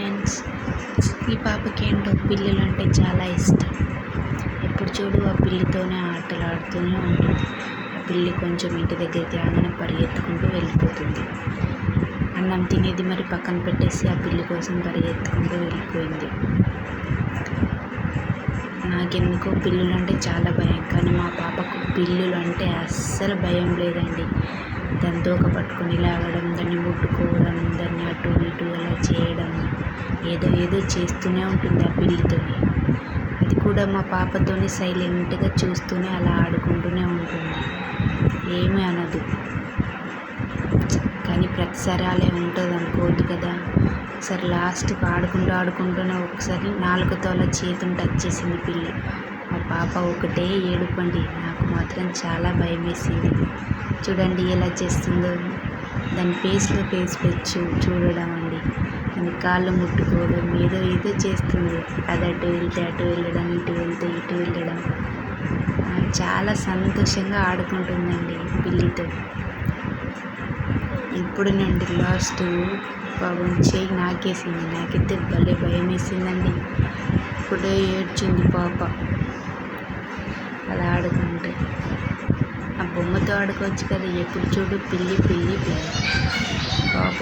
Friends ఈ పాపకి ఏంటో పిల్లులు అంటే చాలా ఇష్టం. ఎప్పుడు చూడు ఆ పిల్లితోనే ఆటలు ఆడుతూనే ఉంటుంది ఆ పిల్లి కొంచెం ఇంటి దగ్గరికి రాగానే పరిగెత్తుకుంటూ వెళ్ళిపోతుంది. అన్నం తినేది మరి పక్కన పెట్టేసి ఆ పిల్లి కోసం పరిగెత్తుకుంటూ వెళ్ళిపోయింది. నాకెందుకో పిల్లులు అంటే చాలా భయం కానీ మా పాపకు పిల్లులు అంటే అస్సలు భయం లేదండి. దాని తోక పట్టుకొని లాగడం దాన్ని ముట్టుకోవడం దాన్ని అటు ఇటు ఏదో ఏదో చేస్తూనే ఉంటుంది ఆ పిల్లితో అది కూడా మా పాపతోని సైలెంట్గా చూస్తూనే అలా ఆడుకుంటూనే ఉంటుంది. ఏమీ అనదు. కానీ ప్రతిసారి అలా ఉంటుంది అనుకోవద్దు కదా. ఒకసారి లాస్ట్కి ఆడుకుంటూ ఆడుకుంటూనే ఒకసారి నాలుగుతో అలా చేతిని టచ్ చేసింది పిల్లి. మా పాప ఒకటే ఏడుపండి నాకు మాత్రం చాలా భయం వేసింది చూడండి ఎలా చేస్తుందో. దాని ఫేస్లో ఫేస్ పెచ్చు చూడడం అండి. దాని కాళ్ళు ముట్టుకోవడం ఏదో ఏదో చేస్తుంది. అది అటు వెళ్తే అటు వెళ్ళడం ఇటు వెళ్తే ఇటు వెళ్ళడం. చాలా సంతోషంగా ఆడుకుంటుందండి పిల్లితో. ఇప్పుడు నుండి లాస్ట్ పాపం చేయి నాకేసింది. నాకైతే భలే భయం వేసిందండి ఇప్పుడే ఏడ్చింది పాప. అలా ఆడుకుంటే. ఆ బొమ్మతో ఆడుకోవచ్చు కదా. ఎప్పుడు చూడు పిల్లి పిల్లి పిల్లి. పాప